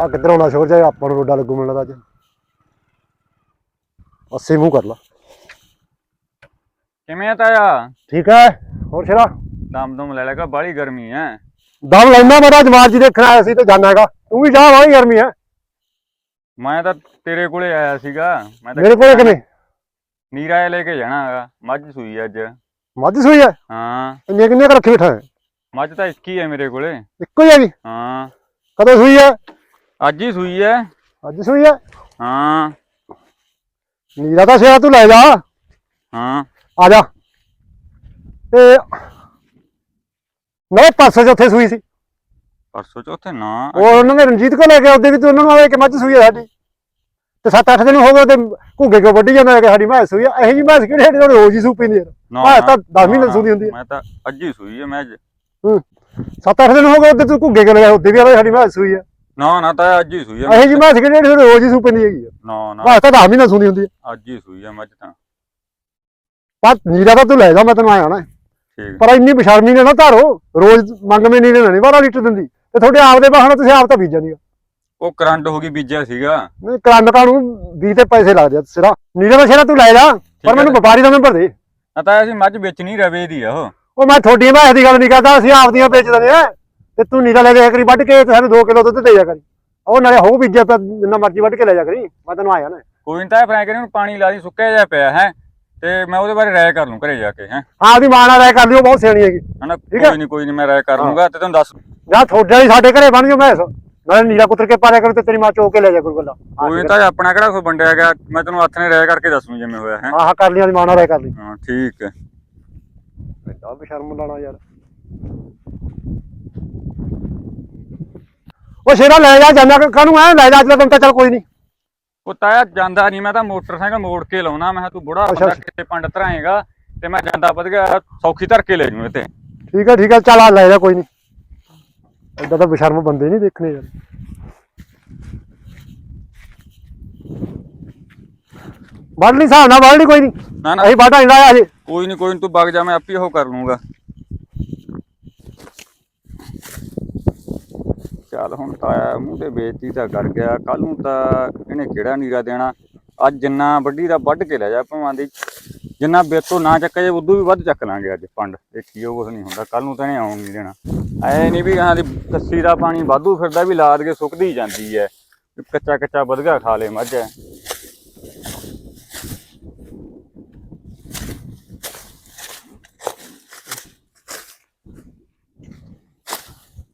ਆ ਕਿੱਧਰ ਆਉਣਾ ਸ਼ੋਰ ਜਾ ਆਪਾਂ ਨੂੰ ਰੋਡਾ ਲੱਗੂ ਲੱਗਦਾ ਅੱਜ। ਅੱਸੇ ਮੂੰਹ ਕਰ ਲਾ। ਕਿਵੇਂ ਆ ਤਾਇਆ? ਠੀਕ ਹੈ? ਹੋਰ ਸ਼ੇਰਾ? ਦਮ ਦਮ ਲੈ ਲੇਗਾ ਬਾਲੀ ਗਰਮੀ ਐ। ਦਮ ਲੈਣਾ ਮੇਰਾ ਜਮਾਤ ਜੀ ਦੇਖਣ ਆਇਆ ਸੀ ਤੇ ਜਾਣਾ ਹੈਗਾ। ਤੂੰ ਵੀ ਜਾ ਵਾਲੀ ਗਰਮੀ ਹੈ ਮੈਂ ਤਾਂ ਤੇਰੇ ਕੋਲੇ ਆਇਆ ਸੀਗਾ। ਮੈਂ ਤਾਂ ਮੇਰੇ ਕੋਲ ਕਿਵੇਂ ਨੀਰਾ ਲੈ ਕੇ ਜਾਣਾ ਹੈਗਾ। ਮੱਝ ਸੂਈ ਅੱਜ। ਮੱਝ ਸੂਈ ਹੈ। ਹਾਂ ਇੰਨੇ ਕਿੰਨੇ ਕੁ ਰੱਖੀ ਬੈਠਾ ਹੈ ਮੱਝ ਤਾਂ ਇੱਕ ਹੀ ਹੈ ਮੇਰੇ ਕੋਲੇ। ਇੱਕੋ ਹੀ ਹੈਗੀ? ਹਾਂ। ਕਦੋਂ ਸੂਈ ਹੈ ਅੱਜ ਹੀ ਸੂਈ ਐ। ਅੱਜ ਸੂਈ ਹੈ ਹਾਂ। ਨੀਰਾ ਤਾਂ ਸ਼ੇਰਾ ਤੂੰ ਲੈ ਜਾ। ਹਾਂ। ਆ ਜਾ। ਤੇ ਮੈਂ ਪਾਸੇ ਚੌਥੇ ਸੂਈ ਸੀ। ਪਰਸੋਂ ਚੌਥੇ ਨਾ। ਉਹ ਉਹਨਾਂ ਨੇ ਰਣਜੀਤ ਕੋ ਲੈ ਕੇ ਆਉਂਦੇ ਵੀ ਤੂੰ ਉਹਨਾਂ ਨੂੰ ਆਵੇ ਕਿ ਮੱਝ ਸੂਈ ਹੈ ਸਾਡੀ। ਤੇ 7-8 ਦਿਨ ਹੋ ਗਏ ਤੇ ਘੁੱਗੇ ਕੋ ਵੱਢੀ ਜਾਂਦਾ ਹੈ ਕਿ ਸਾਡੀ ਮੈਂ ਸੂਈ ਹੈ ਇਹੋ ਜੀ ਮੈਂ ਕਿਹੜੇ ਸਾਡੇ ਨਾਲ ਰੋਜ਼ ਹੀ ਸੂ ਪੈਂਦੀ ਹੈ ਨਾ, ਮੈਂ ਤਾਂ ਨਾ, 10 ਮਹੀਨੇ ਨਾ, ਸੂਦੀ ਹੁੰਦੀ ਹੈ ਮੈਂ ਤਾਂ ਅੱਜ ਹੀ ਸੂਈ ਐ ਮੈਂ ਅੱਜ। 7-8 ਦਿਨ ਹੋ ਗਏ ਉਹਦੇ ਤੂੰ ਘੁੱਗੇ ਕੋ ਲਗਾ ਉੱਤੇ ਵੀ ਆਵੇ ਸਾਡੀ ਮੈਂ ਸੂਈ ਹੈ ਨਾ ਨਾ ਤਾਂ ਅੱਜ ਹੀ ਸੂਈ ਐ ਇਹੋ ਜੀ ਮੈਂ ਕਿਹੜੇ ਸਾਡੇ ਰੋਜ਼ ਹੀ ਸੂ ਪੈਂਦੀ ਹੈਗੀ ਨਾ ਨਾ। ਮੈਂ ਤਾਂ 10 ਮਹੀਨੇ ਸੂਦੀ ਹੁੰਦੀ ਹੈ ਅੱਜ ਹੀ ਸੂਈ ਐ ਮੱਝ ਤਾਂ। ਪਰ ਨੀਰਾ ਤਾਂ ਤੂੰ ਲੈ ਜਾ ਮੈਂ ਤੈਨੂੰ ਆਇਆ ਨਾ ਠੀਕ। ਪਰ ਇੰਨੀ ਬਸ਼ਰਮੀ ਨੇ ਨਾ ਧਾਰੋ ਰੋਜ਼ ਮੰਗਵੇਂ ਨੀਰੇ ਨਹੀਂ 12 ਲੀਟਰ ਦਿੰਦੀ। ਤੇ ਤੁਹਾਡੇ ਆਪ ਦੇ ਬਾਹਣ ਤੁਸੀਂ ਆਪ ਤਾਂ ਬੀਜਿਆ ਨਹੀਂ ਉਹ ਕਰੰਟ ਹੋ ਗਈ ਬੀਜਿਆ ਸੀਗਾ। ਨਹੀਂ ਕਰੰਡਕਾਂ ਨੂੰ 20 ਤੇ ਪੈਸੇ ਲੱਗਦੇ ਆ ਸਿਰਾ। ਨੀਰੇ ਦਾ ਸਿਰਾ ਤੂੰ ਲੈ ਜਾ ਪਰ। ਮੈਨੂੰ ਵਪਾਰੀ ਦਾ ਨੰਬਰ ਦੇ। ਨਾ ਤਾਂ ਅਸੀਂ ਮੱਝ ਵੇਚਣੀ ਰਵੇ ਦੀ ਆ ਉਹ। ਉਹ ਮੈਂ ਤੁਹਾਡੀਆਂ ਭਾਅ ਦੀ ਗੱਲ ਨਹੀਂ ਕਰਦਾ ਅਸੀਂ ਆਪਦੀਆਂ ਵੇਚ ਦਿੰਦੇ ਆ। ਤੇ ਤੂੰ ਨੀਰਾ ਲੈ ਲਿਆ ਕਰੀ ਵੱਢ ਕੇ ਤੇ ਸਾਨੂੰ 2 ਕਿਲੋ ਦੁੱਧ ਦੇ ਜਾ ਕਰੀ। ਉਹ ਨਾਲੇ ਹੋ ਬੀਜਿਆ ਤਾਂ ਜਿੰਨਾ ਮਰਜ਼ੀ ਵੱਢ ਕੇ ਲੈ ਜਾ ਕਰੀ ਮੈਂ ਤੈਨੂੰ ਆਇਆ ਨਾ। ਕੋਈ ਨੀ ਤਾਂ ਫਰੈਂਕ ਨੂੰ ਪਾਣੀ ਲਾ ਦੀ ਸੁੱਕਿਆ ਜਿਹਾ ਪਿਆ ਹੈ ਤੇ ਮੈਂ ਉਹਦੇ ਬਾਰੇ ਰਾਇ ਕਰ ਲੂੰ ਘਰੇ ਜਾ ਕੇ ਹੈ। ਹਾਂ ਉਹਦੀ ਮਾਂ ਨਾਲ ਰਾਇ ਕਰ ਲਿਓ ਬਹੁਤ ਸਿਆਣੀ ਹੈਗੀ। ਹਨਾ। ਕੋਈ ਨਹੀਂ ਕੋਈ ਨਹੀਂ ਮੈਂ ਰਾਇ ਕਰ ਲੂੰਗਾ ਤੇ ਤੁਹਾਨੂੰ ਦੱਸ ਜਾਂ ਤੁਹਾਡੇ ਵਾਲੀ ਸਾਡੇ ਘਰੇ ਬਣ ਜਾਓ ਮੈਂ ਨਾਲੇ ਨੀਰਾ ਕੁੱਤਰ ਕੇ ਪਾਰਿਆ ਕਰੂ ਤੇ ਤੇਰੀ ਮਾਂ ਚੋਕ ਕੇ ਲੈ ਜਾ ਕਰੂ ਗੱਲਾਂ ਕੋਈ ਤਾਂ ਆਪਣਾ ਕਿਹੜਾ ਕੋਈ ਵੰਡਿਆ ਗਿਆ ਮੈਂ ਤੈਨੂੰ ਹੱਥ ਨੇ ਰਾਇ ਕਰਕੇ ਦੱਸੂ ਜਿਵੇਂ ਹੋਇਆ ਹੈ। ਆਹ ਕਰ ਲਈ ਉਹਦੀ ਮਾਂ ਨਾਲ ਰਾਇ ਕਰ ਲਈ। ਹਾਂ ਠੀਕ ਹੈ। ਐਡਾ ਬਸ਼ਰਮ ਲਾਣਾ ਯਾਰ। ਉਹ ਸ਼ੇਰਾ ਲੈ ਜਾ ਜਾਂਦਾ ਕਾਹਨੂੰ ਐ ਲੈ ਜਾ ਦਿਨ ਤਾਂ ਚੱਲ ਕੋਈ ਨਹੀਂ। ਉਹ ਤਾਇਆ ਜਾਂਦਾ ਨਹੀਂ ਮੈਂ ਤਾਂ ਮੋਟਰਸਾਈਕਲ ਮੋੜ ਕੇ ਲਾਉਣਾ ਮੈਂ ਕਿਹਾ ਤੂੰ ਬੁੜਾ ਬੰਦਾ। ਕਿਤੇ ਪੰਡ ਧਰਾਏਗਾ ਤੇ ਮੈਂ ਜਾਂਦਾ ਵਧ ਗਿਆ ਸੌਖੀ ਧਰ ਕੇ ਲੈ ਜੂ ਤੇ ਠੀਕ ਹੈ ਠੀਕ ਹੈ ਚੱਲ ਆ ਲੈ ਜਾ ਕੋਈ ਨਹੀਂ। ਐਡਾ ਤਾਂ ਬਸ਼ਰਮ ਬੰਦੇ ਨਹੀਂ ਦੇਖਣੇ ਯਾਰ। ਵੱਢ ਲਈ ਹਿਸਾਬ ਨਾਲ ਵੱਢ ਲਈ ਕੋਈ ਨਹੀਂ। ਨਾ ਨਾ। ਅਸੀਂ ਬਾਟਾ ਇੰਦਾ ਆ ਜੇ ਕੋਈ ਨਹੀਂ ਕੋਈ ਨੀ ਤੂੰ ਵਗ ਜਾ ਮੈਂ ਆਪੇ ਉਹ ਕਰ ਲੂੰਗਾ। ਚੱਲ ਹੁਣ ਤਾਂ ਮੂੰਹ ਤੇ ਬੇਇੱਜ਼ਤੀ ਤਾਂ ਕਰ ਗਿਆ। ਕੱਲ ਨੂੰ ਤਾਂ ਇਹਨੇ ਕਿਹੜਾ ਨੀਰਾ ਦੇਣਾ? ਅੱਜ ਜਿੰਨਾ ਵੱਡੀ ਦਾ ਵੱਢ ਕੇ ਲੈ ਜਾ ਭਾਵਾਂ ਦੀ। ਜਿੰਨਾ ਬੇਤੋਂ ਨਾ ਚੱਕਿਆ ਜੇ, ਉਦੋਂ ਵੀ ਵੱਧ ਚੱਕ ਲਾਂਗੇ ਅੱਜ ਪੰਡ। ਦੇਖੀਓ ਕੁਛ ਨਹੀਂ ਹੁੰਦਾ। ਕੱਲ ਨੂੰ ਤਾਂ ਇਹਨੇ ਆਉਣ ਨਹੀਂ ਦੇਣਾ। ਐ ਨਹੀਂ ਵੀ ਹਾਂ ਦੀ ਕੱਸੀ ਦਾ ਪਾਣੀ ਵਾਧੂ ਫਿਰਦਾ ਵੀ ਲਾਦ ਕੇ ਸੁੱਕਦੀ ਜਾਂਦੀ ਐ। ਵੀ ਕੱਚਾ ਕੱਚਾ ਵਧਗਾ ਖਾ ਲੇ ਮੱਝ। ਐ